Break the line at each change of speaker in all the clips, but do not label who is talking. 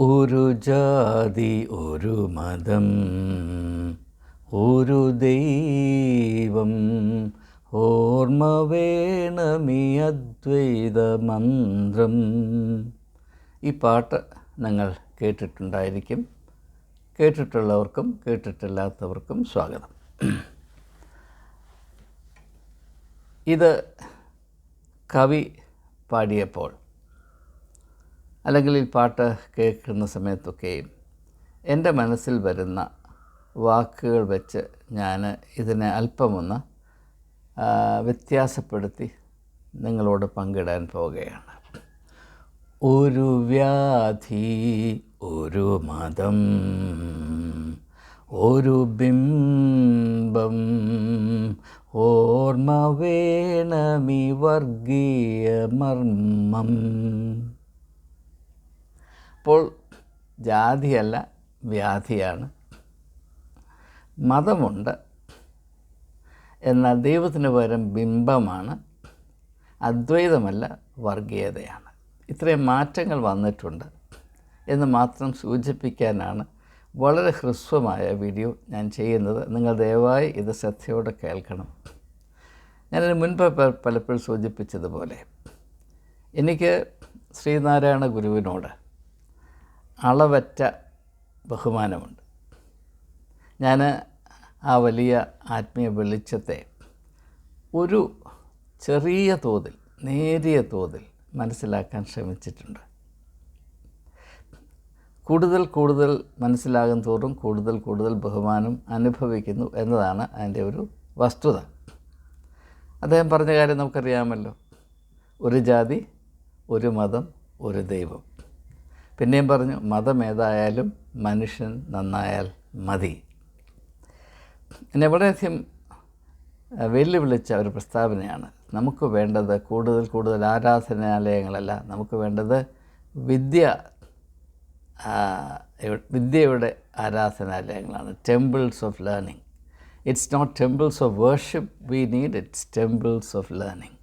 ഒരു ജാതി ഒരു മതം ഒരു ദൈവം. ഓർമ്മ വേണമീ അദ്വൈത മന്ത്രം. ഈ പാട്ട് നിങ്ങൾ കേട്ടിട്ടുണ്ടായിരിക്കും. കേട്ടിട്ടുള്ളവർക്കും കേട്ടിട്ടില്ലാത്തവർക്കും സ്വാഗതം. ഇത് കവി പാടിയപ്പോൾ അല്ലെങ്കിൽ ഈ പാട്ട് കേൾക്കുന്ന സമയത്തൊക്കെയും എന്റെ മനസ്സിൽ വരുന്ന വാക്കുകൾ വെച്ച് ഞാൻ ഇതിനെ അല്പമൊന്ന് വ്യത്യാസപ്പെടുത്തി നിങ്ങളോട് പങ്കിടാൻ പോവുകയാണ്. ഒരു വ്യാധി ഒരു മതം ഒരു ബിംബം ഓർമ്മ വേണമി വർഗീയ മർമ്മം. അപ്പോൾ ജാതിയല്ല വ്യാധിയാണ്. മതമുണ്ട്. എന്നാൽ ദൈവത്തിന് പകരം ബിംബമാണ്. അദ്വൈതമല്ല വർഗീയതയാണ്. ഇത്രയും മാറ്റങ്ങൾ വന്നിട്ടുണ്ട് എന്ന് മാത്രം സൂചിപ്പിക്കാനാണ് വളരെ ഹ്രസ്വമായ വീഡിയോ ഞാൻ ചെയ്യുന്നത്. നിങ്ങൾ ദയവായി ഇത് ശ്രദ്ധയോടെ കേൾക്കണം. ഞാനതിന് മുൻപ് പലപ്പോഴും സൂചിപ്പിച്ചതുപോലെ എനിക്ക് ശ്രീനാരായണ ഗുരുവിനോട് അളവറ്റ ബഹുമാനമുണ്ട്. ഞാൻ ആ വലിയ ആത്മീയ വെളിച്ചത്തെ ഒരു ചെറിയ തോതിൽ നേരിയ തോതിൽ മനസ്സിലാക്കാൻ ശ്രമിച്ചിട്ടുണ്ട്. കൂടുതൽ കൂടുതൽ മനസ്സിലാകും തോറും കൂടുതൽ കൂടുതൽ ബഹുമാനം അനുഭവിക്കുന്നു എന്നതാണ് അതിന്റെ ഒരു വസ്തുത. അദ്ദേഹം പറഞ്ഞ കാര്യം നമുക്കറിയാമല്ലോ. ഒരു ജാതി ഒരു മതം ഒരു ദൈവം. പിന്നെയും പറഞ്ഞു മതം ഏതായാലും മനുഷ്യൻ നന്നായാൽ മതി. എന്നെ വളരെയധികം വെല്ലുവിളിച്ച ഒരു പ്രസ്താവനയാണ്. നമുക്ക് വേണ്ടത് കൂടുതൽ കൂടുതൽ ആരാധനാലയങ്ങളല്ല. നമുക്ക് വേണ്ടത് വിദ്യ വിദ്യയുടെ ആരാധനാലയങ്ങളാണ്. Temples of learning it's not temples of worship we need it's temples of learning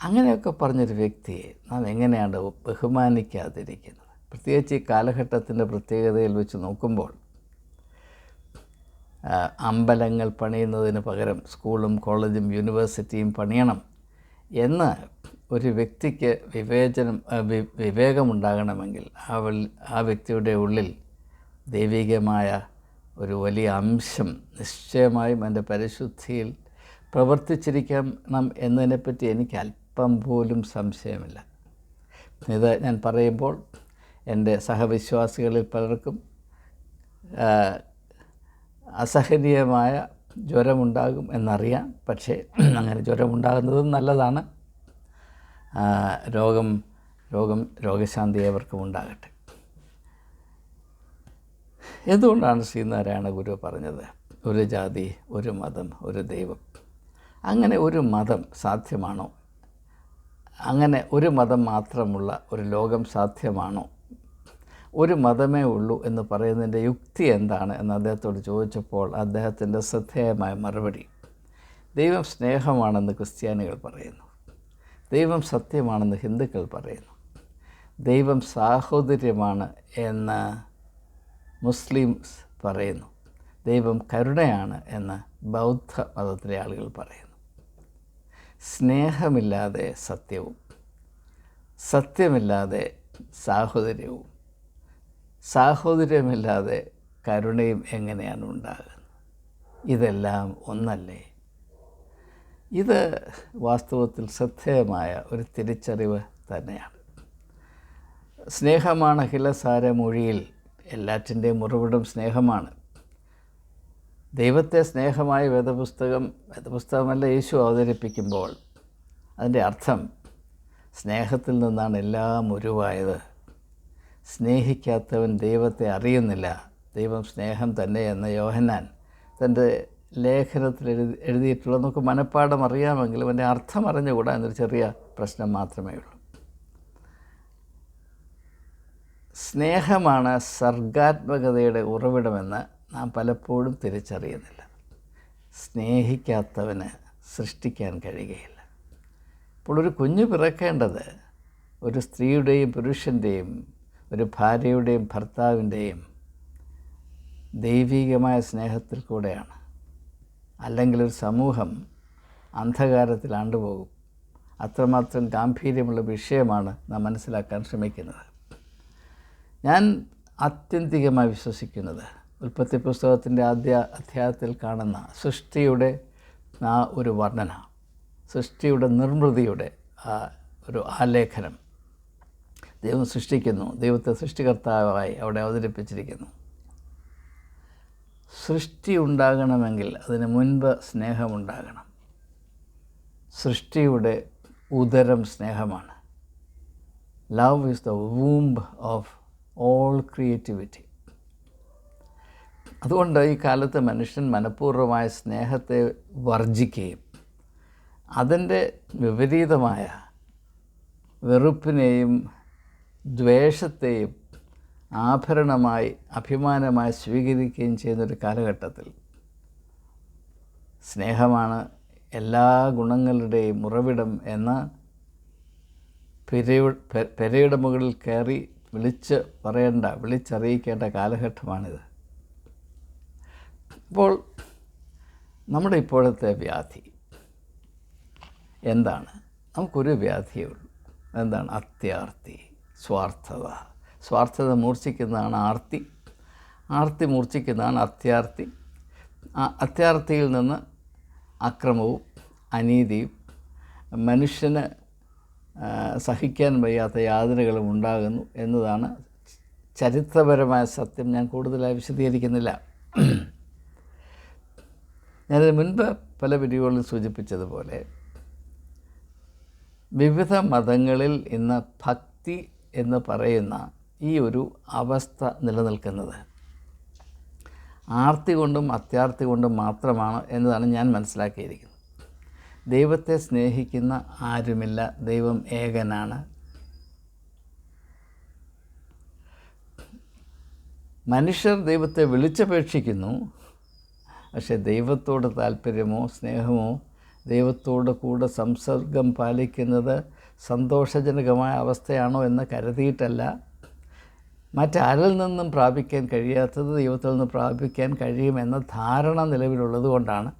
അങ്ങനെയൊക്കെ പറഞ്ഞൊരു വ്യക്തിയെ നാം എങ്ങനെയാണ് ബഹുമാനിക്കാതിരിക്കുന്നത്? പ്രത്യേകിച്ച് ഈ കാലഘട്ടത്തിന്റെ പ്രത്യേകതയിൽ വെച്ച് നോക്കുമ്പോൾ അമ്പലങ്ങൾ പണിയുന്നതിന് പകരം സ്കൂളും കോളേജും യൂണിവേഴ്സിറ്റിയും പണിയണം എന്ന് ഒരു വ്യക്തിക്ക് വിവേചനം വിവേകമുണ്ടാകണമെങ്കിൽ ആ ആ വ്യക്തിയുടെ ഉള്ളിൽ ദൈവികമായ ഒരു വലിയ അംശം നിശ്ചയമായും എന്റെ പരിശുദ്ധിയിൽ പ്രവർത്തിച്ചിരിക്കണം എന്നതിനെപ്പറ്റി എനിക്ക് അല്പം പോലും സംശയമില്ല. ഇത് ഞാൻ പറയുമ്പോൾ എന്റെ സഹവിശ്വാസികളിൽ പലർക്കും അസഹനീയമായ ജ്വരമുണ്ടാകും എന്നറിയാം. പക്ഷേ അങ്ങനെ ജ്വരമുണ്ടാകുന്നതും നല്ലതാണ്. രോഗം രോഗം രോഗശാന്തി അവർക്കും ഉണ്ടാകട്ടെ. എന്തുകൊണ്ടാണ് ശ്രീനാരായണ ഗുരു പറഞ്ഞത്? ഒരു ജാതി ഒരു മതം ഒരു ദൈവം. അങ്ങനെ ഒരു മതം സാധ്യമാണോ? അങ്ങനെ ഒരു മതം മാത്രമുള്ള ഒരു ലോകം സാധ്യമാണോ? ഒരു മതമേ ഉള്ളൂ എന്ന് പറയുന്നതിന്റെ യുക്തി എന്താണ് എന്ന് അദ്ദേഹത്തോട് ചോദിച്ചപ്പോൾ അദ്ദേഹത്തിന്റെ ശ്രദ്ധേയമായ മറുപടി ദൈവം സ്നേഹമാണെന്ന് ക്രിസ്ത്യാനികൾ പറയുന്നു. ദൈവം സത്യമാണെന്ന് ഹിന്ദുക്കൾ പറയുന്നു. ദൈവം സാഹോദര്യമാണ് എന്ന് മുസ്ലിംസ് പറയുന്നു. ദൈവം കരുണയാണ് എന്ന് ബൗദ്ധ മതത്തിലെ ആളുകൾ പറയുന്നു. സ്നേഹമില്ലാതെ സത്യവും സത്യമില്ലാതെ സാഹോദര്യവും സാഹോദര്യമില്ലാതെ കരുണയും എങ്ങനെയാണ് ഉണ്ടാകുന്നത്? ഇതെല്ലാം ഒന്നല്ലേ? ഇത് വാസ്തവത്തിൽ ശ്രദ്ധേയമായ ഒരു തിരിച്ചറിവ് തന്നെയാണ്. സ്നേഹമാണ് അഖിലസാര മൊഴിയിൽ എല്ലാറ്റിന്റെയും ഉറവിടം സ്നേഹമാണ്. ദൈവത്തെ സ്നേഹമായ വേദപുസ്തകം വേദപുസ്തകമല്ല യേശു അവതരിപ്പിക്കുമ്പോൾ അതിന്റെ അർത്ഥം സ്നേഹത്തിൽ നിന്നാണ് എല്ലാം ഉരുവായത്. സ്നേഹിക്കാത്തവൻ ദൈവത്തെ അറിയുന്നില്ല. ദൈവം സ്നേഹം തന്നെ എന്ന യോഹന്നാൻ തന്റെ ലേഖനത്തിൽ എഴുതി എഴുതിയിട്ടുള്ള നമുക്ക് മനഃപ്പാടം അറിയാമെങ്കിലും അതിന്റെ അർത്ഥം അറിഞ്ഞുകൂടാ എന്നൊരു ചെറിയ പ്രശ്നം മാത്രമേ ഉള്ളൂ. സ്നേഹമാണ് സർഗാത്മകതയുടെ ഉറവിടമെന്ന് നാം പലപ്പോഴും തിരിച്ചറിയുന്നില്ല. സ്നേഹിക്കാത്തവന് സൃഷ്ടിക്കാൻ കഴിയുകയില്ല. ഇപ്പോൾ ഒരു കുഞ്ഞു പിറക്കേണ്ടത് ഒരു സ്ത്രീയുടെയും പുരുഷന്റെയും ഒരു ഭാര്യയുടെയും ഭർത്താവിന്റെയും ദൈവീകമായ സ്നേഹത്തിൽ കൂടെയാണ്. അല്ലെങ്കിൽ ഒരു സമൂഹം അന്ധകാരത്തിൽ ആണ്ടുപോകും. അത്രമാത്രം ഗാംഭീര്യമുള്ള വിഷയമാണ് നാം മനസ്സിലാക്കാൻ ശ്രമിക്കുന്നത്. ഞാൻ ആത്യന്തികമായി വിശ്വസിക്കുന്നത് ഉൽപ്പത്തി പുസ്തകത്തിന്റെ ആദ്യ അധ്യായത്തിൽ കാണുന്ന സൃഷ്ടിയുടെ ആ ഒരു വർണന സൃഷ്ടിയുടെ നിർമ്മിതിയുടെ ആ ഒരു ആലേഖനം ദൈവം സൃഷ്ടിക്കുന്നു ദൈവത്തെ സൃഷ്ടികർത്താവായി അവിടെ അവതരിപ്പിച്ചിരിക്കുന്നു. സൃഷ്ടി ഉണ്ടാകണമെങ്കിൽ അതിന് മുൻപ് സ്നേഹമുണ്ടാകണം. സൃഷ്ടിയുടെ ഉദരം സ്നേഹമാണ്. Love is the womb of all creativity അതുകൊണ്ട് ഈ കാലത്ത് മനുഷ്യൻ മനഃപൂർവമായ സ്നേഹത്തെ വർജിക്കുകയും അതിന്റെ വിപരീതമായ വെറുപ്പിനെയും ദ്വേഷത്തെയും ആഭരണമായി അഭിമാനമായി സ്വീകരിക്കുകയും ചെയ്യുന്നൊരു കാലഘട്ടത്തിൽ സ്നേഹമാണ് എല്ലാ ഗുണങ്ങളുടെയും ഉറവിടം എന്ന പെരയു പെരയുടെ മുകളിൽ കയറി വിളിച്ച് പറയേണ്ട വിളിച്ചറിയിക്കേണ്ട കാലഘട്ടമാണിത്. അപ്പോൾ നമ്മുടെ ഇപ്പോഴത്തെ വ്യാധി എന്താണ്? നമുക്കൊരു വ്യാധിയേ ഉള്ളൂ. എന്താണ്? അത്യാർത്തി സ്വാർത്ഥത. സ്വാർത്ഥത മൂർച്ഛിക്കുന്നതാണ് ആർത്തി. ആർത്തി മൂർച്ഛിക്കുന്നതാണ് അത്യാർത്തി. അത്യാർത്തിയിൽ നിന്ന് അക്രമവും അനീതിയും മനുഷ്യന് സഹിക്കാൻ വയ്യാത്ത യാതനകളും ഉണ്ടാകുന്നു എന്നതാണ് ചരിത്രപരമായ സത്യം. ഞാൻ കൂടുതലായി വിശദീകരിക്കുന്നില്ല. ഞാനതിന് മുൻപ് പല വീഡിയോകളിൽ സൂചിപ്പിച്ചതുപോലെ വിവിധ മതങ്ങളിൽ ഇന്ന് ഭക്തി എന്ന് പറയുന്ന ഈ ഒരു അവസ്ഥ നിലനിൽക്കുന്നത് ആർത്തി കൊണ്ടും അത്യാർത്തി കൊണ്ടും മാത്രമാണ് എന്നതാണ് ഞാൻ മനസ്സിലാക്കിയിരിക്കുന്നത്. ദൈവത്തെ സ്നേഹിക്കുന്ന ആരുമില്ല ദൈവം ഏകനാണ്. മനുഷ്യർ ദൈവത്തെ വിളിച്ചപേക്ഷിക്കുന്നു പക്ഷേ ദൈവത്തോട് താല്പര്യമോ സ്നേഹമോ ദൈവത്തോട് കൂടെ സംസർഗം പാലിക്കുന്നത് സന്തോഷജനകമായ അവസ്ഥയാണോ എന്ന് കരുതിയിട്ടല്ല. മറ്റാരിൽ നിന്നും പ്രാപിക്കാൻ കഴിയാത്തത് ദൈവത്തിൽ നിന്ന് പ്രാപിക്കാൻ കഴിയുമെന്ന ധാരണ നിലവിലുള്ളത് കൊണ്ടാണ്.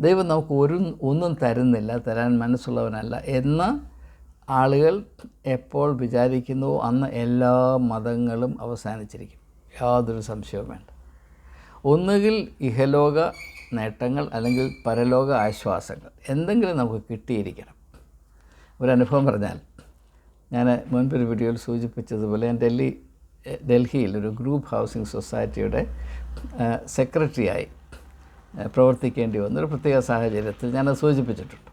ദൈവം നമുക്ക് ഒരു ഒന്നും തരുന്നില്ല തരാൻ മനസ്സുള്ളവനല്ല എന്ന് ആളുകൾ എപ്പോൾ വിചാരിക്കുന്നുവോ അന്ന് എല്ലാ മതങ്ങളും അവസാനിച്ചിരിക്കും. യാതൊരു സംശയവും വേണ്ട. ഒന്നുകിൽ ഇഹലോക നേട്ടങ്ങൾ അല്ലെങ്കിൽ പരലോക ആശ്വാസങ്ങൾ എന്തെങ്കിലും നമുക്ക് കിട്ടിയിരിക്കണം. ഒരനുഭവം പറഞ്ഞാൽ ഞാൻ മുൻപൊരു വീഡിയോയിൽ സൂചിപ്പിച്ചതുപോലെ ഞാൻ ഡൽഹി ഡൽഹിയിൽ ഒരു ഗ്രൂപ്പ് ഹൗസിംഗ് സൊസൈറ്റിയുടെ സെക്രട്ടറിയായി പ്രവർത്തിക്കേണ്ടി വന്ന ഒരു പ്രത്യേക സാഹചര്യത്തിൽ ഞാനത് സൂചിപ്പിച്ചിട്ടുണ്ട്.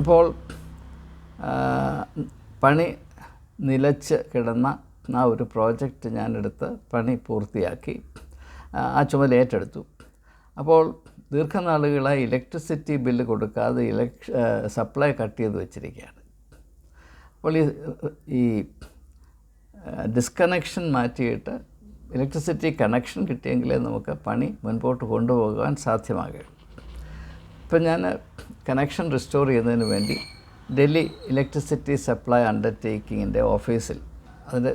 അപ്പോൾ പണി നിലച്ച് കിടന്ന ആ ഒരു പ്രോജക്റ്റ് ഞാനെടുത്ത് പണി പൂർത്തിയാക്കി ആ ചുമതല ഏറ്റെടുത്തു. അപ്പോൾ ദീർഘനാളുകളായി ഇലക്ട്രിസിറ്റി ബില്ല് കൊടുക്കാതെ ഇലക്ട്രി സപ്ലൈ കട്ട് ചെയ്ത് വെച്ചിരിക്കുകയാണ്. അപ്പോൾ ഈ ഈ ഡിസ്കണക്ഷൻ മാറ്റിയിട്ട് ഇലക്ട്രിസിറ്റി കണക്ഷൻ കിട്ടിയെങ്കിലേ നമുക്ക് പണി മുൻപോട്ട് കൊണ്ടുപോകാൻ സാധ്യമാകും ഇപ്പം ഞാൻ കണക്ഷൻ റിസ്റ്റോർ ചെയ്യുന്നതിന് വേണ്ടി ഡൽഹി ഇലക്ട്രിസിറ്റി സപ്ലൈ അണ്ടർടേക്കിങ്ങിന്റെ ഓഫീസിൽ അതിന്റെ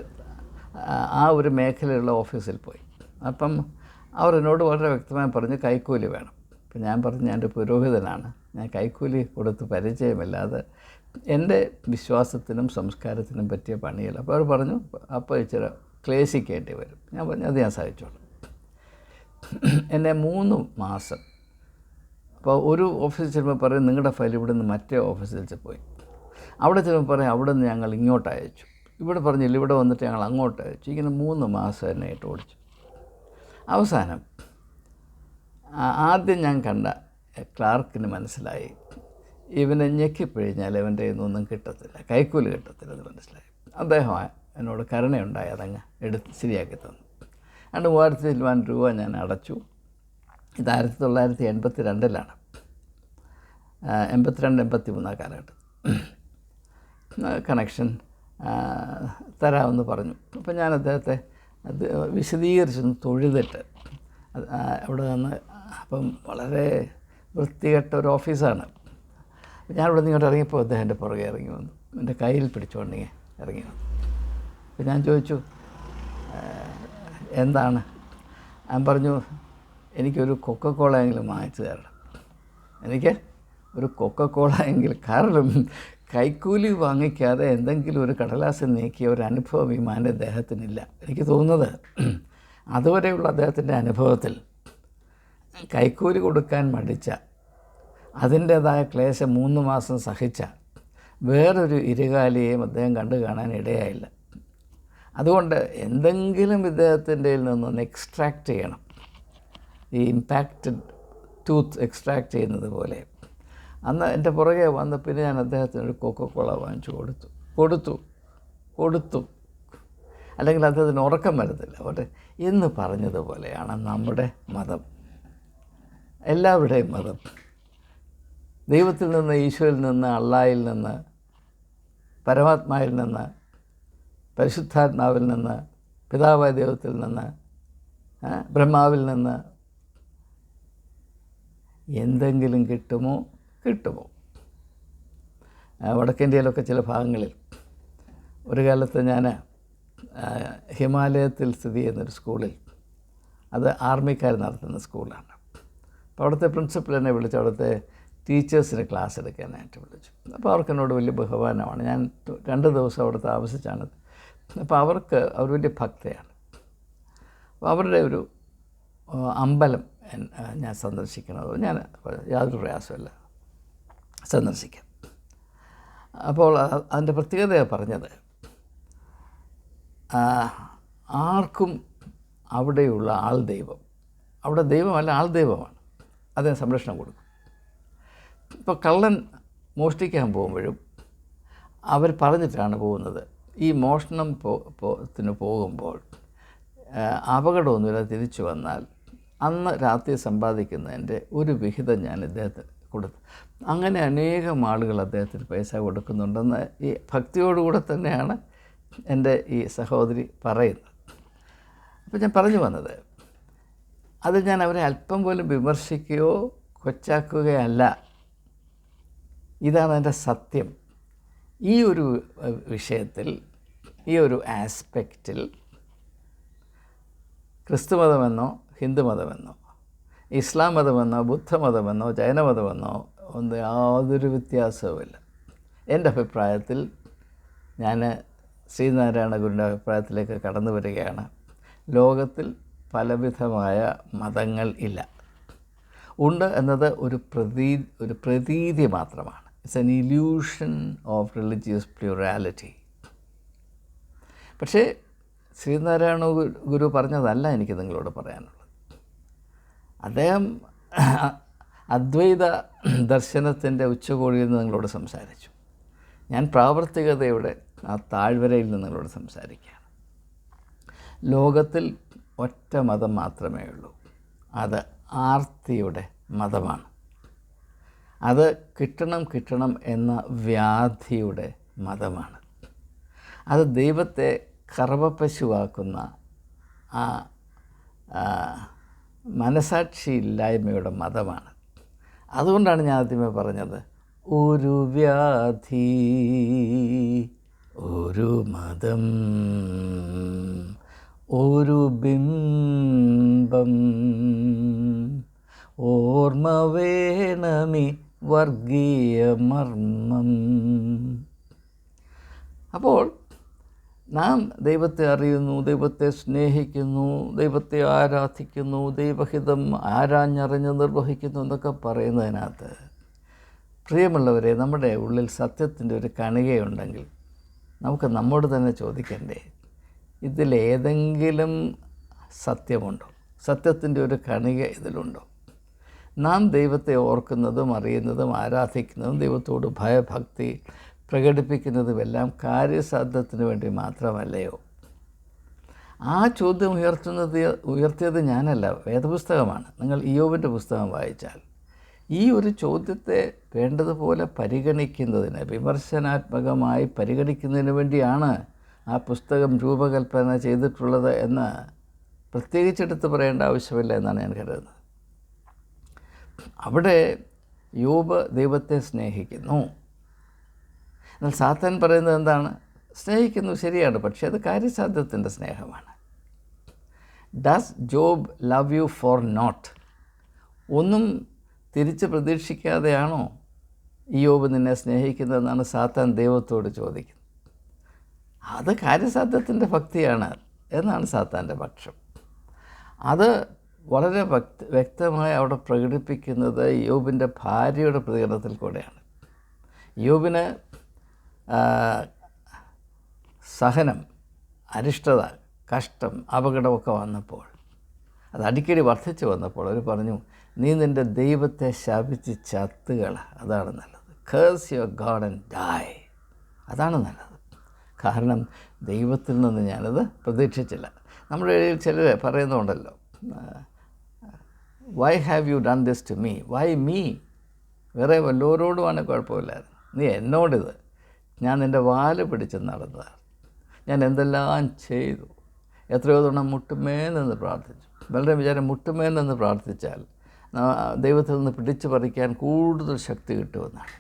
ആ ഒരു മേഖലയുള്ള ഓഫീസിൽ പോയി. അപ്പം അവർ എന്നോട് വളരെ വ്യക്തമായി പറഞ്ഞ് കൈക്കൂലി വേണം. അപ്പം ഞാൻ പറഞ്ഞു ഞാൻ ഒരു പുരോഹിതനാണ്. ഞാൻ കൈക്കൂലി കൊടുത്ത് പരിചയമില്ലാതെ എന്റെ വിശ്വാസത്തിനും സംസ്കാരത്തിനും പറ്റിയ പണിയല്ല. അപ്പോൾ അവർ പറഞ്ഞു അപ്പോൾ ഇച്ചിരി ക്ലേശിക്കേണ്ടി വരും. ഞാൻ പറഞ്ഞു അത് ഞാൻ സഹിച്ചോളാം. എന്നെ മൂന്ന് മാസം അപ്പോൾ ഒരു ഓഫീസിൽ ചെല്ലുമ്പോൾ പറയും നിങ്ങളുടെ ഫയൽ ഇവിടെ നിന്ന് മറ്റേ ഓഫീസിൽ പോയി. അവിടെ ചെല്ലുമ്പോൾ പറയും അവിടെ നിന്ന് ഞങ്ങൾ ഇങ്ങോട്ട് അയച്ചു. ഇവിടെ പറഞ്ഞില്ല ഇവിടെ വന്നിട്ട് ഞങ്ങൾ അങ്ങോട്ട് ഇങ്ങനെ മൂന്ന് മാസം ഇട്ട് ഓടിച്ചു. അവസാനം ആദ്യം ഞാൻ കണ്ട ക്ലാർക്കിന് മനസ്സിലായി. ഇവനെ ഞെക്കിപ്പിഴിഞ്ഞാൽ ഇവന്റെ ഒന്നും കിട്ടത്തില്ല. കൈക്കൂലി കിട്ടത്തില്ല എന്ന് മനസ്സിലായി. അദ്ദേഹം എന്നോട് കരുണയുണ്ടായി അതങ്ങ് എടുത്ത് ശരിയാക്കി തന്നു. രണ്ട് മൂവായിരത്തി ഇരുപത് രൂപ ഞാൻ അടച്ചു. ഇത് ആയിരത്തി തൊള്ളായിരത്തി എൺപത്തി രണ്ടിലാണ് എൺപത്തിരണ്ട് എൺപത്തി മൂന്നാം കാലഘട്ടം കണക്ഷൻ തരാമെന്ന് പറഞ്ഞു. അപ്പം ഞാൻ അദ്ദേഹത്തെ അത് വിശദീകരിച്ചു തൊഴുതിട്ട്. അവിടെ നിന്ന് അപ്പം വളരെ വൃത്തികെട്ട ഒരു ഓഫീസാണ്. ഞാനിവിടെ നിന്ന് ഇങ്ങോട്ട് ഇറങ്ങിയപ്പോൾ അദ്ദേഹം എന്റെ പുറകെ ഇറങ്ങി വന്നു. എന്റെ കയ്യിൽ പിടിച്ചുകൊണ്ട് ഇറങ്ങി വന്നു. അപ്പം ഞാൻ ചോദിച്ചു എന്താണ്? ഞാൻ പറഞ്ഞു എനിക്കൊരു കൊക്കക്കോള എങ്കിലും വാങ്ങിച്ചു തരണം. എനിക്ക് ഒരു കൊക്കക്കോള എങ്കിൽ കാരണം കൈക്കൂലി വാങ്ങിക്കാതെ എന്തെങ്കിലും ഒരു കടലാസ് നീക്കിയ ഒരു അനുഭവം ഈ മാന്റെ ദേഹത്തിനില്ല എനിക്ക് തോന്നുന്നത് അതുവരെയുള്ള അദ്ദേഹത്തിന്റെ അനുഭവത്തിൽ കൈക്കൂലി കൊടുക്കാൻ മടിച്ച അതിന്റേതായ ക്ലേശം മൂന്ന് മാസം സഹിച്ച വേറൊരു ഇരുകാലിയെയും അദ്ദേഹം കണ്ടു കാണാൻ ഇടയായില്ല. അതുകൊണ്ട് എന്തെങ്കിലും ഇദ്ദേഹത്തിന്റെ നിന്നൊന്ന് എക്സ്ട്രാക്റ്റ് ചെയ്യണം. ഈ ഇമ്പാക്റ്റഡ് ടൂത്ത് എക്സ്ട്രാക്റ്റ് ചെയ്യുന്നത് പോലെ അന്ന് എന്റെ പുറകെ വന്ന് പിന്നെ ഞാൻ അദ്ദേഹത്തിന് ഒരു കൊക്കക്കോള വാങ്ങിച്ചു കൊടുത്തു. കൊടുത്തു. കൊടുത്തു. അല്ലെങ്കിൽ അദ്ദേഹത്തിന് ഉറക്കം വരത്തില്ല അവിടെ എന്ന് പറഞ്ഞതുപോലെയാണ് നമ്മുടെ മതം. എല്ലാവരുടെയും മതം. ദൈവത്തിൽ നിന്ന് ഈശോയിൽ നിന്ന് അള്ളായിൽ നിന്ന് പരമാത്മാവിൽ നിന്ന് പരിശുദ്ധാത്മാവിൽ നിന്ന് പിതാവായ ദൈവത്തിൽ നിന്ന് ബ്രഹ്മാവിൽ നിന്ന് എന്തെങ്കിലും കിട്ടുമോ? കിട്ടുമോ? വടക്കേന്ത്യയിലൊക്കെ ചില ഭാഗങ്ങളിൽ ഒരു കാലത്ത് ഞാൻ ഹിമാലയത്തിൽ സ്ഥിതി ചെയ്യുന്നൊരു സ്കൂളിൽ അത് ആർമിക്കാർ നടത്തുന്ന സ്കൂളാണ്. അപ്പോൾ അവിടുത്തെ പ്രിൻസിപ്പൽ എന്നെ വിളിച്ചു അവിടുത്തെ ടീച്ചേഴ്സിന് ക്ലാസ് എടുക്കാനായിട്ട് വിളിച്ചു. അപ്പോൾ അവർക്ക് എന്നോട് വലിയ ബഹുമാനമാണ്. ഞാൻ രണ്ട് ദിവസം അവിടെ താമസിച്ചാണ്. അപ്പോൾ അവർക്ക് അവർ വലിയ ഭക്തയാണ്. അപ്പോൾ അവരുടെ ഒരു അമ്പലം ഞാൻ സന്ദർശിക്കണത്. ഞാൻ യാതൊരു പ്രയാസമില്ല സന്ദർശിക്കാം. അപ്പോൾ അതിന്റെ പ്രത്യേകത പറഞ്ഞത്. ആർക്കും അവിടെയുള്ള ആൾ ദൈവം അവിടെ ദൈവമല്ല ആൾ ദൈവമാണ് അതിന് സംരക്ഷണം കൊടുക്കും. ഇപ്പോൾ കള്ളൻ മോഷ്ടിക്കാൻ പോകുമ്പോഴും അവർ പറഞ്ഞിട്ടാണ് പോകുന്നത്. ഈ മോഷണം പോത്തിന് പോകുമ്പോൾ അപകടമൊന്നുമില്ല തിരിച്ചു വന്നാൽ അന്ന് രാത്രി സമ്പാദിക്കുന്നതിന്റെ ഒരു വിഹിതം ഞാൻ ഇദ്ദേഹത്തിന് കൊടുത്തു. അങ്ങനെ അനേകം ആളുകൾ അദ്ദേഹത്തിന് പൈസ കൊടുക്കുന്നുണ്ടെന്ന് ഈ ഭക്തിയോടുകൂടെ തന്നെയാണ് എന്റെ ഈ സഹോദരി പറയുന്നത്. അപ്പോൾ ഞാൻ പറഞ്ഞു വന്നത് അത് ഞാൻ അവരെ അല്പം പോലും വിമർശിക്കുകയോ കൊച്ചാക്കുകയല്ല. ഇതാണ് എന്റെ സത്യം. ഈ ഒരു വിഷയത്തിൽ ഈ ഒരു ആസ്പെക്റ്റിൽ ക്രിസ്തുമതമെന്നോ ഹിന്ദുമതമെന്നോ ഇസ്ലാം മതമെന്നോ ബുദ്ധമതമെന്നോ ജൈനമതമെന്നോ ഒന്ന് യാതൊരു വ്യത്യാസവുമില്ല. എന്റെ അഭിപ്രായത്തിൽ ഞാൻ ശ്രീനാരായണ ഗുരുവിന്റെ അഭിപ്രായത്തിലേക്ക് കടന്നു വരികയാണ്. ലോകത്തിൽ പലവിധമായ മതങ്ങൾ ഇല്ല. ഉണ്ട് എന്നത് ഒരു പ്രതീ ഒരു പ്രതീതി മാത്രമാണ്. It's an illusion of religious plurality പക്ഷേ ശ്രീനാരായണ ഗുരു പറഞ്ഞതല്ല എനിക്ക് നിങ്ങളോട് പറയാനുള്ളത്. അദ്ദേഹം അദ്വൈത ദർശനത്തിന്റെ ഉച്ചകോടിയിൽ നിന്ന് നിങ്ങളോട് സംസാരിച്ചു. ഞാൻ പ്രാവർത്തികതയുടെ ആ താഴ്വരയിൽ നിന്ന് നിങ്ങളോട് സംസാരിക്കുകയാണ്. ലോകത്തിൽ ഒറ്റ മതം മാത്രമേ ഉള്ളൂ. അത് ആർത്തിയുടെ മതമാണ്. അത് കിട്ടണം കിട്ടണം എന്ന വ്യാധിയുടെ മതമാണ്. അത് ദൈവത്തെ കറവപ്പശുവാക്കുന്ന ആ മനസാക്ഷിയില്ലായ്മയുടെ മതമാണ്. അതുകൊണ്ടാണ് ഞാൻ ആദ്യമേ പറഞ്ഞത് ഒരു വ്യാധി ഒരു മതം ഒരു ബിംബം. ഓർമ്മ വേണമി വർഗീയ മർമ്മം. അപ്പോൾ നാം ദൈവത്തെ അറിയുന്നു ദൈവത്തെ സ്നേഹിക്കുന്നു ദൈവത്തെ ആരാധിക്കുന്നു ദൈവഹിതം ആരാഞ്ഞറിഞ്ഞ് നിർവഹിക്കുന്നു എന്നൊക്കെ പറയുന്നതിനകത്ത് പ്രിയമുള്ളവരെ നമ്മുടെ ഉള്ളിൽ സത്യത്തിന്റെ ഒരു കണികയുണ്ടെങ്കിൽ നമുക്ക് നമ്മോട് തന്നെ ചോദിക്കണ്ടേ ഇതിലേതെങ്കിലും സത്യമുണ്ടോ? സത്യത്തിന്റെ ഒരു കണിക ഇതിലുണ്ടോ? നാം ദൈവത്തെ ഓർക്കുന്നതും അറിയുന്നതും ആരാധിക്കുന്നതും ദൈവത്തോട് ഭയഭക്തി പ്രകടിപ്പിക്കുന്നതുമെല്ലാം കാര്യസാധ്യത്തിന് വേണ്ടി മാത്രമല്ലയോ? ആ ചോദ്യം ഉയർത്തുന്നത് ഉയർത്തിയത് ഞാനല്ല വേദപുസ്തകമാണ്. നിങ്ങൾ ഇയോവിന്റെ പുസ്തകം വായിച്ചാൽ. ഈ ഒരു ചോദ്യത്തെ വേണ്ടതുപോലെ പരിഗണിക്കുന്നതിന് വിമർശനാത്മകമായി പരിഗണിക്കുന്നതിന് വേണ്ടിയാണ് ആ പുസ്തകം രൂപകൽപ്പന ചെയ്തിട്ടുള്ളത് എന്ന് പ്രത്യേകിച്ചെടുത്ത് പറയേണ്ട ആവശ്യമില്ല എന്നാണ് ഞാൻ കരുതുന്നത്. അവിടെ യോബ് ദൈവത്തെ സ്നേഹിക്കുന്നു. എന്നാൽ സാത്താൻ പറയുന്നത് എന്താണ്? സ്നേഹിക്കുന്നു ശരിയാണ് പക്ഷേ അത് കാര്യസാധ്യത്തിന്റെ സ്നേഹമാണ്. Does Job love you for naught ഒന്നും തിരിച്ച് പ്രതീക്ഷിക്കാതെയാണോ ഈ യോബ് നിന്നെ സ്നേഹിക്കുന്നതെന്നാണ് സാത്താൻ ദൈവത്തോട് ചോദിക്കുന്നത്. അത് കാര്യസാധ്യത്തിന്റെ ഭക്തിയാണ് എന്നാണ് സാത്താന്റെ പക്ഷം. അത് വളരെ വ്യക്ത വ്യക്തമായി അവിടെ പ്രകടിപ്പിക്കുന്നത് യോബിന്റെ ഭാര്യയുടെ പ്രതികരണത്തിൽ കൂടെയാണ്. യോബിന് സഹനം അരിഷ്ടത കഷ്ടം അപകടമൊക്കെ വന്നപ്പോൾ അത് അടിക്കടി വർദ്ധിച്ചു വന്നപ്പോൾ അവർ പറഞ്ഞു നീ നിന്റെ ദൈവത്തെ ശപിച്ച് ചത്തുകൾ അതാണ് നല്ലത്. Curse your God and die അതാണ് നല്ലത്. കാരണം ദൈവത്തിൽ നിന്ന് ഞാനത് പ്രതീക്ഷിച്ചില്ല. നമ്മുടെ ഇടയിൽ ചിലർ പറയുന്നുണ്ടല്ലോ why have you done this to me why me വേറെ വല്ലവരോടുമാണ് കുഴപ്പമില്ലായിരുന്നു നീ എന്നോടിത് ഞാൻ നിന്റെ വാൽ പിടിച്ച് നടന്നതാണ് ഞാൻ എന്തെല്ലാം ചെയ്തു? എത്രയോ തവണ മുട്ടുമേ നിന്ന് പ്രാർത്ഥിച്ചു. വളരെ വിചാരം മുട്ടുമേ നിന്ന് പ്രാർത്ഥിച്ചാൽ ദൈവത്തിൽ നിന്ന് പിടിച്ചു പറിക്കാൻ കൂടുതൽ ശക്തി കിട്ടുമെന്നാണ്.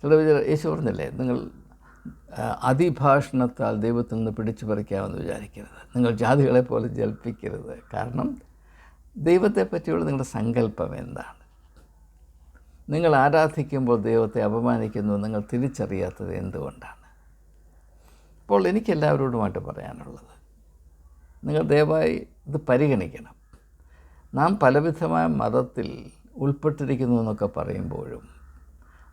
ചില വിചാരം യേശു പറഞ്ഞില്ലേ നിങ്ങൾ അതിഭാഷണത്താൽ ദൈവത്തിൽ നിന്ന് പിടിച്ചു പറിക്കാമെന്ന് വിചാരിക്കരുത്. നിങ്ങൾ ജാതികളെ പോലെ ജൽപ്പിക്കരുത്. കാരണം ദൈവത്തെ പറ്റിയുള്ള നിങ്ങളുടെ സങ്കല്പം എന്താണ്? നിങ്ങൾ ആരാധിക്കുമ്പോൾ ദൈവത്തെ അപമാനിക്കുന്നു നിങ്ങൾ തിരിച്ചറിയാത്തത് എന്തുകൊണ്ടാണ്? അപ്പോൾ എനിക്ക് എല്ലാവരോടുമായിട്ട് പറയാനുള്ളത് നിങ്ങൾ ദയവായി ഇത് പരിഗണിക്കണം. നാം പലവിധമായ മതത്തിൽ ഉൾപ്പെട്ടിരിക്കുന്നു എന്നൊക്കെ പറയുമ്പോഴും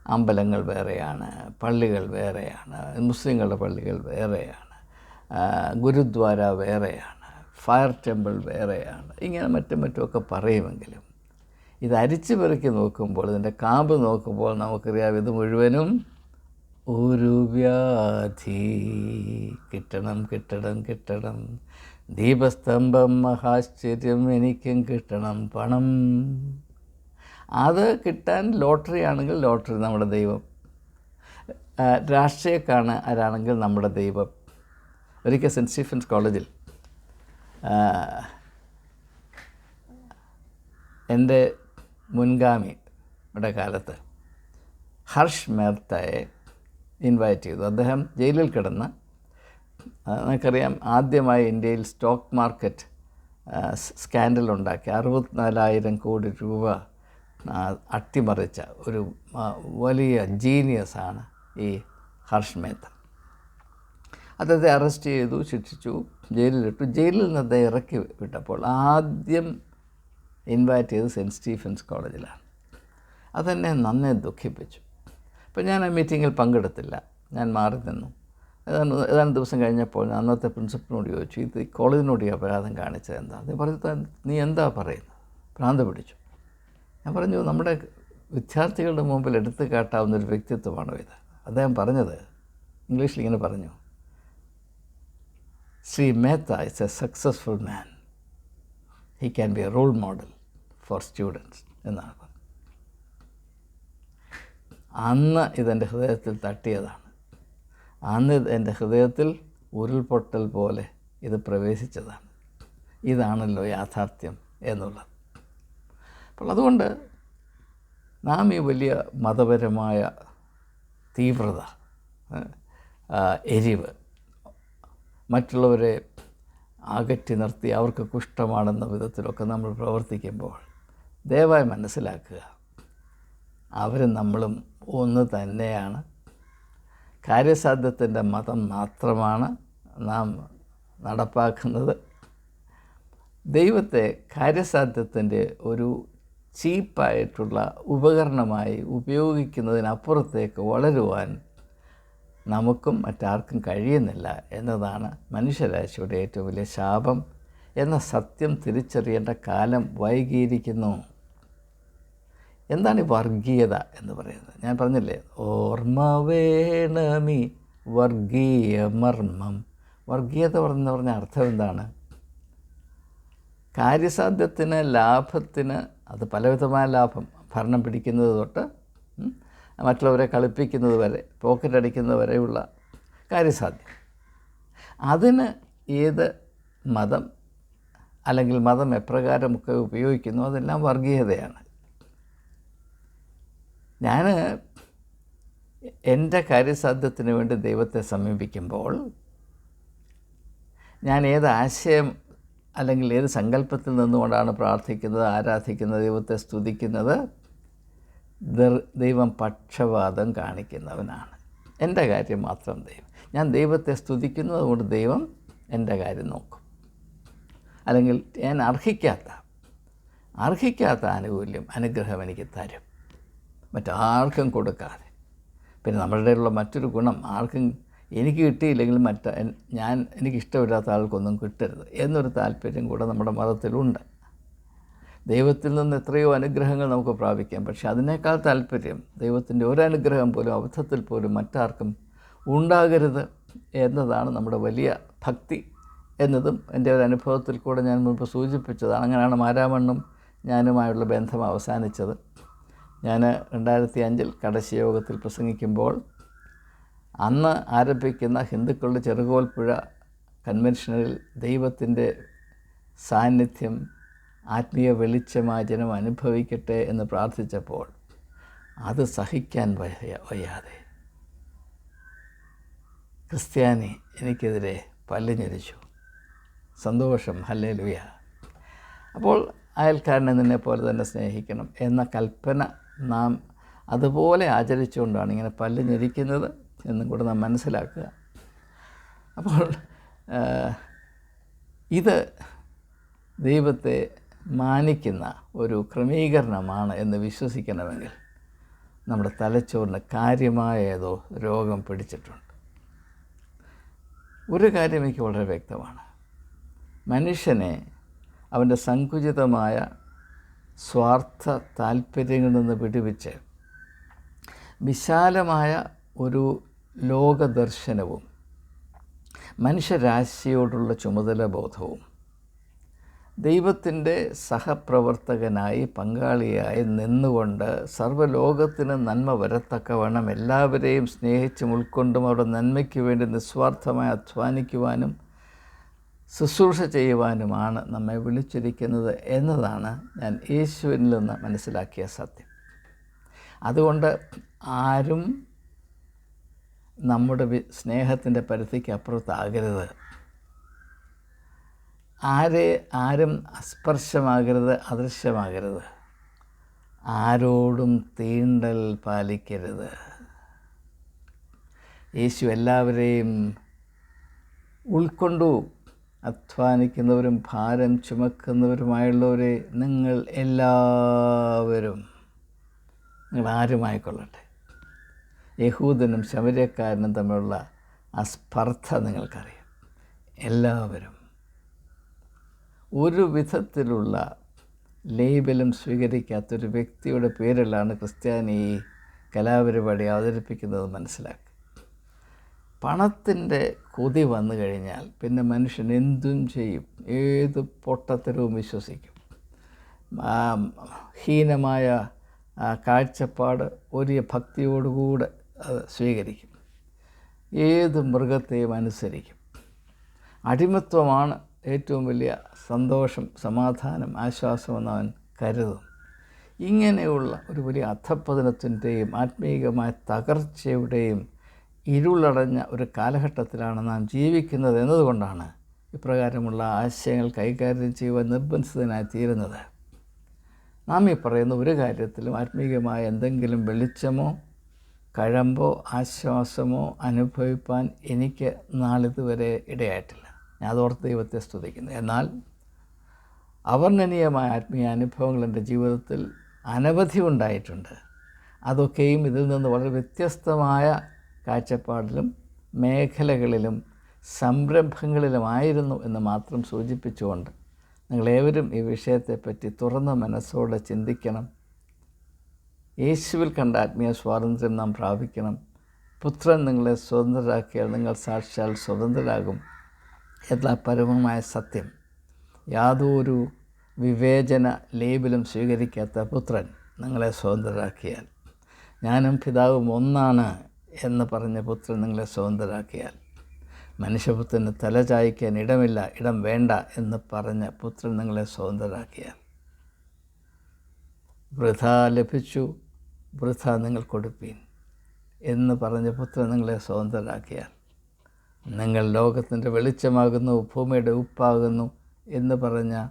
അമ്പലങ്ങൾ വേറെയാണ് പള്ളികൾ വേറെയാണ് മുസ്ലിങ്ങളുടെ പള്ളികൾ വേറെയാണ് ഗുരുദ്വാര വേറെയാണ് ഫയർ ടെമ്പിൾ വേറെയാണ് ഇങ്ങനെ മറ്റും മറ്റുമൊക്കെ പറയുമെങ്കിലും ഇത് അരിച്ചു പെറുക്കി നോക്കുമ്പോൾ ഇതിന്റെ കാമ്പ് നോക്കുമ്പോൾ നമുക്കറിയാം ഇത് മുഴുവനും ഒരു വ്യാധി. കിട്ടണം കിട്ടണം കിട്ടണം. ദീപസ്തംഭം മഹാശ്ചര്യം എനിക്കും കിട്ടണം പണം. അത് കിട്ടാൻ ലോട്ടറി ആണെങ്കിൽ ലോട്ടറി നമ്മുടെ ദൈവം. രാഷ്ട്രീയക്കാണ് ആരാണെങ്കിൽ നമ്മുടെ ദൈവം. ഒരിക്കൽ സെന്റ് സ്റ്റീഫൻസ് കോളേജിൽ എന്റെ മുൻഗാമിയുടെ കാലത്ത് ഹർഷ് മേർത്തയെ ഇൻവൈറ്റ് ചെയ്തു. അദ്ദേഹം ജയിലിൽ കിടന്ന് നമുക്കറിയാം ആദ്യമായി ഇന്ത്യയിൽ സ്റ്റോക്ക് മാർക്കറ്റ് സ്കാൻഡൽ ഉണ്ടാക്കി. അറുപത്തിനാലായിരം കോടി രൂപ അട്ടിമറിച്ച ഒരു വലിയ ജീനിയസാണ് ഈ ഹർഷ് മേത്ത. അദ്ദേഹത്തെ അറസ്റ്റ് ചെയ്തു ശിക്ഷിച്ചു ജയിലിലിട്ടു. ജയിലിൽ നിന്ന് അദ്ദേഹം ഇറക്കി വിട്ടപ്പോൾ ആദ്യം ഇൻവൈറ്റ് ചെയ്ത് സെന്റ് സ്റ്റീഫൻസ് കോളേജിലാണ്. അതെന്നെ നന്നെ ദുഃഖിപ്പിച്ചു. അപ്പോൾ ഞാൻ ആ മീറ്റിങ്ങിൽ പങ്കെടുത്തില്ല. ഞാൻ മാറി നിന്നു. ഏതാണ്ട് ഏതാണ്ട് ദിവസം കഴിഞ്ഞപ്പോൾ ഞാൻ അന്നത്തെ പ്രിൻസിപ്പലിനോട് ചോദിച്ചു ഇത് ഈ കോളേജിനോട് ഈ അപരാധം കാണിച്ചത് എന്താ? നീ പറഞ്ഞു "താൻ- നീ എന്താ പറയുന്നത്? ഭ്രാന്ത് പിടിച്ചു. ഞാൻ പറഞ്ഞു നമ്മുടെ വിദ്യാർത്ഥികളുടെ മുമ്പിൽ എടുത്തു കാട്ടാവുന്ന ഒരു വ്യക്തിത്വമാണോ ഇത്? അദ്ദേഹം പറഞ്ഞത് ഇംഗ്ലീഷിൽ ഇങ്ങനെ പറഞ്ഞു Sri Mehta is a successful man. He can be a role model for students എന്നാണ് പറഞ്ഞത്. അന്ന് ഇതെന്റെ ഹൃദയത്തിൽ തട്ടിയതാണ്. അന്ന് എന്റെ ഹൃദയത്തിൽ ഉരുൾപൊട്ടൽ പോലെ ഇത് പ്രവേശിച്ചതാണ്. ഇതാണല്ലോ യാഥാർത്ഥ്യം എന്നുള്ളത്. അപ്പോൾ അതുകൊണ്ട് നാം ഈ വലിയ മതപരമായ തീവ്രത എരിവ് മറ്റുള്ളവരെ അകറ്റി നിർത്തി അവർക്ക് കുഷ്ടമാണെന്ന വിധത്തിലൊക്കെ നമ്മൾ പ്രവർത്തിക്കുമ്പോൾ ദയവായി മനസ്സിലാക്കുക. അവരും നമ്മളും ഒന്ന് തന്നെയാണ്. കാര്യസാധ്യത്തിന്റെ മതം മാത്രമാണ് നാം നടപ്പാക്കുന്നത്. ദൈവത്തെ കാര്യസാധ്യത്തിന്റെ ഒരു ചീപ്പായിട്ടുള്ള ഉപകരണമായി ഉപയോഗിക്കുന്നതിനപ്പുറത്തേക്ക് വളരുവാൻ നമുക്കും മറ്റാർക്കും കഴിയുന്നില്ല എന്നതാണ് മനുഷ്യരാശിയുടെ ഏറ്റവും വലിയ ശാപം എന്ന സത്യം തിരിച്ചറിയേണ്ട കാലം വൈകിയിരിക്കുന്നു. എന്താണ് ഈ വർഗീയത എന്ന് പറയുന്നത്? ഞാൻ പറഞ്ഞില്ലേ ഓർമ്മ വേണമി വർഗീയ മർമ്മം. വർഗീയത എന്ന് പറഞ്ഞ അർത്ഥം എന്താണ്? കാര്യസാധ്യത്തിന് ലാഭത്തിന് അത് പലവിധമായ ലാഭം ഭരണം പിടിക്കുന്നത് തൊട്ട് മറ്റുള്ളവരെ കളിപ്പിക്കുന്നത് വരെ പോക്കറ്റ് അടിക്കുന്നത് വരെയുള്ള കാര്യസാധ്യം അതിന് ഏത് മതം അല്ലെങ്കിൽ മതം എപ്രകാരമൊക്കെ ഉപയോഗിക്കുന്നു അതെല്ലാം വർഗീയതയാണ്. ഞാൻ എന്റെ കാര്യസാധ്യത്തിന് വേണ്ടി ദൈവത്തെ സമീപിക്കുമ്പോൾ ഞാൻ ഏത് ആശയം അല്ലെങ്കിൽ ഏത് സങ്കല്പത്തിൽ നിന്നുകൊണ്ടാണ് പ്രാർത്ഥിക്കുന്നത് ആരാധിക്കുന്നത് ദൈവത്തെ സ്തുതിക്കുന്നത് ദൈവം പക്ഷപാതം കാണിക്കുന്നവനാണ്. എന്റെ കാര്യം മാത്രം ദൈവം. ഞാൻ ദൈവത്തെ സ്തുതിക്കുന്നത് കൊണ്ട് ദൈവം എന്റെ കാര്യം നോക്കും. അല്ലെങ്കിൽ ഞാൻ അർഹിക്കാത്ത അർഹിക്കാത്ത ആനുകൂല്യം അനുഗ്രഹം എനിക്ക് തരും. മറ്റാർക്കും കൊടുക്കാതെ. പിന്നെ നമ്മളുടെ ഉള്ള മറ്റൊരു ഗുണം ആർക്കും എനിക്ക് കിട്ടിയില്ലെങ്കിൽ മറ്റ ഞാൻ എനിക്കിഷ്ടമില്ലാത്ത ആൾക്കൊന്നും കിട്ടരുത് എന്നൊരു താല്പര്യം കൂടെ നമ്മുടെ മതത്തിലുണ്ട്. ദൈവത്തിൽ നിന്ന് എത്രയോ അനുഗ്രഹങ്ങൾ നമുക്ക് പ്രാപിക്കാം. പക്ഷെ അതിനേക്കാൾ താല്പര്യം ദൈവത്തിന്റെ ഒരു അനുഗ്രഹം പോലും അബദ്ധത്തിൽ പോലും മറ്റാർക്കും ഉണ്ടാകരുത് എന്നതാണ് നമ്മുടെ വലിയ ഭക്തി എന്നതും എന്റെ ഒരു അനുഭവത്തിൽ കൂടെ ഞാൻ മുൻപ് സൂചിപ്പിച്ചതാണ് അങ്ങനെയാണ് മാരാമണ്ണും ഞാനുമായുള്ള ബന്ധം അവസാനിച്ചത്. ഞാൻ രണ്ടായിരത്തി അഞ്ചിൽ കടശി യോഗത്തിൽ പ്രസംഗിക്കുമ്പോൾ അന്ന് ആരംഭിക്കുന്ന ഹിന്ദുക്കളുടെ ചെറുകോൽപ്പുഴ കൺവെൻഷനിൽ ദൈവത്തിന്റെ സാന്നിധ്യം ആത്മീയ വെളിച്ചമായ ജനം അനുഭവിക്കട്ടെ എന്ന് പ്രാർത്ഥിച്ചപ്പോൾ അത് സഹിക്കാൻ വയ്യ വയ്യാതെ. ക്രിസ്ത്യാനി എനിക്കെതിരെ പല്ലുഞ്ഞരിച്ചു സന്തോഷം. ഹല്ലേ ലുയ അപ്പോൾ അയൽക്കാരനെ നിന്നെ പോലെ തന്നെ സ്നേഹിക്കണം എന്ന കൽപ്പന നാം അതുപോലെ ആചരിച്ചുകൊണ്ടാണ് ഇങ്ങനെ പല്ലിഞ്ഞിരിക്കുന്നത് എന്നും കൂടെ നാം മനസ്സിലാക്കുക. അപ്പോൾ ഇത് ദൈവത്തെ മാനിക്കുന്ന ഒരു ക്രമീകരണമാണ് എന്ന് വിശ്വസിക്കണമെങ്കിൽ നമ്മുടെ തലച്ചോറിന് കാര്യമായ ഏതോ രോഗം പിടിച്ചിട്ടുണ്ട്. ഒരു കാര്യം എനിക്ക് വളരെ വ്യക്തമാണ്. മനുഷ്യനെ അവന്റെ സങ്കുചിതമായ സ്വാർത്ഥ താല്പര്യങ്ങളിൽ നിന്ന് വിടുവിച്ച് വിശാലമായ ഒരു ലോകദർശനവും മനുഷ്യരാശിയോടുള്ള ചുമതല ബോധവും ദൈവത്തിന്റെ സഹപ്രവർത്തകനായി പങ്കാളിയായി നിന്നുകൊണ്ട് സർവലോകത്തിന് നന്മ വരത്തക്കവണ്ണം എല്ലാവരെയും സ്നേഹിച്ചും ഉൾക്കൊണ്ടും അവരുടെ നന്മയ്ക്ക് വേണ്ടി നിസ്വാർത്ഥമായി അധ്വാനിക്കുവാനും ശുശ്രൂഷ ചെയ്യുവാനുമാണ് നമ്മെ വിളിച്ചിരിക്കുന്നത് എന്നതാണ് ഞാൻ യേശുവിനിൽ നിന്ന് മനസ്സിലാക്കിയ സത്യം. അതുകൊണ്ട് ആരും നമ്മുടെ സ്നേഹത്തിന്റെ പരിധിക്ക് അപ്പുറത്താകരുത്. ആരെ ആരും അസ്പർശമാകരുത് അദൃശ്യമാകരുത്. ആരോടും തീണ്ടൽ പാലിക്കരുത്. യേശു എല്ലാവരെയും ഉൾക്കൊണ്ടു അധ്വാനിക്കുന്നവരും ഭാരം ചുമക്കുന്നവരുമായുള്ളവരെ നിങ്ങൾ എല്ലാവരും നിങ്ങൾ ആരുമായിക്കൊള്ളട്ടെ? യഹൂദനും ശമര്യക്കാരനും തമ്മിലുള്ള ആ സ്പർദ്ധ നിങ്ങൾക്കറിയാം. എല്ലാവരും ഒരു വിധത്തിലുള്ള ലേബലും സ്വീകരിക്കാത്തൊരു വ്യക്തിയുടെ പേരിലാണ് ക്രിസ്ത്യാനി ഈ കലാപരിപാടി അവതരിപ്പിക്കുന്നത് മനസ്സിലാക്കുക. പണത്തിന്റെ കൊതി വന്നു കഴിഞ്ഞാൽ പിന്നെ മനുഷ്യൻ എന്തും ചെയ്യും ഏത് പൊട്ടത്തരവും വിശ്വസിക്കും. ഹീനമായ കാഴ്ചപ്പാട് ഒരു ഭക്തിയോടുകൂടെ അത് സ്വീകരിക്കും. ഏത് മൃഗത്തെയും അനുസരിക്കും. അടിമത്വമാണ് ഏറ്റവും വലിയ സന്തോഷം സമാധാനം ആശ്വാസമെന്ന് അവൻ കരുതും ഇങ്ങനെയുള്ള ഒരു വലിയ അധപ്പതനത്തിന്റെയും ആത്മീയമായ തകർച്ചയുടെയും ഇരുളടഞ്ഞ ഒരു കാലഘട്ടത്തിലാണ് നാം ജീവിക്കുന്നത് എന്നതുകൊണ്ടാണ് ഇപ്രകാരമുള്ള ആശയങ്ങൾ കൈകാര്യം ചെയ്യുവാൻ നിർബന്ധിതനായി തീരുന്നത്. നാം ഈ പറയുന്ന ഒരു കാര്യത്തിലും ആത്മീയമായ എന്തെങ്കിലും വെളിച്ചമോ കഴമ്പോ ആശ്വാസമോ അനുഭവിപ്പാൻ എനിക്ക് നാളിതുവരെ ഇടയായിട്ടില്ല. ഞാൻ അതോർത്ത് ദൈവത്തെ സ്തുതിക്കുന്നു. എന്നാൽ അവർണനീയമായ ആത്മീയ അനുഭവങ്ങൾ എന്റെ ജീവിതത്തിൽ അനവധി ഉണ്ടായിട്ടുണ്ട്. അതൊക്കെയും ഇതിൽ നിന്ന് വളരെ വ്യത്യസ്തമായ കാഴ്ചപ്പാടിലും മേഖലകളിലും സംരംഭങ്ങളിലുമായിരുന്നു എന്ന് മാത്രം സൂചിപ്പിച്ചുകൊണ്ട് നിങ്ങളേവരും ഈ വിഷയത്തെപ്പറ്റി തുറന്ന മനസ്സോടെ ചിന്തിക്കണം. യേശുവിൽ കണ്ട ആത്മീയ സ്വാതന്ത്ര്യം നാം പ്രാപിക്കണം. പുത്രൻ നിങ്ങളെ സ്വതന്ത്രരാക്കിയാൽ നിങ്ങൾ സാക്ഷാൽ സ്വതന്ത്രരാകും. എന്ന പരമമായ സത്യം. യാതൊരു വിവേചന ലേബിലും സ്വീകരിക്കാത്ത പുത്രൻ നിങ്ങളെ സ്വതന്ത്രരാക്കിയാൽ. ഞാനും പിതാവും ഒന്നാണ് എന്ന് പറഞ്ഞ പുത്രൻ നിങ്ങളെ സ്വതന്ത്രരാക്കിയാൽ. മനുഷ്യപുത്രന് തല ചായ്ക്കാൻ ഇടമില്ല ഇടം വേണ്ട എന്ന് പറഞ്ഞ പുത്രൻ നിങ്ങളെ സ്വതന്ത്രരാക്കിയാൽ. വൃഥ ലഭിച്ചു വൃഥ നിങ്ങൾ കൊടുപ്പീൻ എന്ന് പറഞ്ഞ പുത്രൻ നിങ്ങളെ സ്വതന്ത്രരാക്കിയാൽ. നിങ്ങൾ ലോകത്തിന്റെ വെളിച്ചമാകുന്നു ഭൂമിയുടെ ഉപ്പാകുന്നു എന്ന് പറഞ്ഞ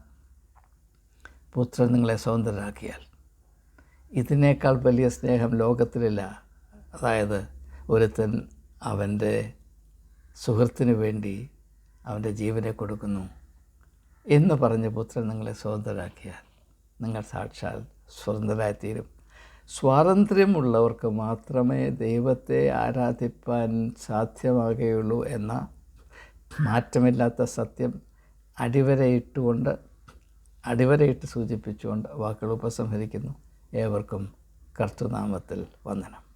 പുത്രൻ നിങ്ങളെ സ്വതന്ത്രരാക്കിയാൽ. ഇതിനേക്കാൾ വലിയ സ്നേഹം ലോകത്തിലില്ല. അതായത് ഒരുത്തൻ അവന്റെ സുഹൃത്തിന് വേണ്ടി അവന്റെ ജീവനെ കൊടുക്കുന്നു എന്ന് പറഞ്ഞ് പുത്രൻ നിങ്ങളെ സ്വതന്ത്രരാക്കിയാൽ. നിങ്ങൾ സാക്ഷാൽ സ്വതന്ത്രരായിത്തീരും. സ്വാതന്ത്ര്യമുള്ളവർക്ക് മാത്രമേ ദൈവത്തെ ആരാധിപ്പാൻ സാധ്യമാകുകയുള്ളൂ എന്ന മാറ്റമില്ലാത്ത സത്യം അടിവരയിട്ടുകൊണ്ട് അടിവരയിട്ട് സൂചിപ്പിച്ചുകൊണ്ട് വാക്കുകൾ ഉപസംഹരിക്കുന്നു. ഏവർക്കും കർത്തുനാമത്തിൽ വന്ദനം.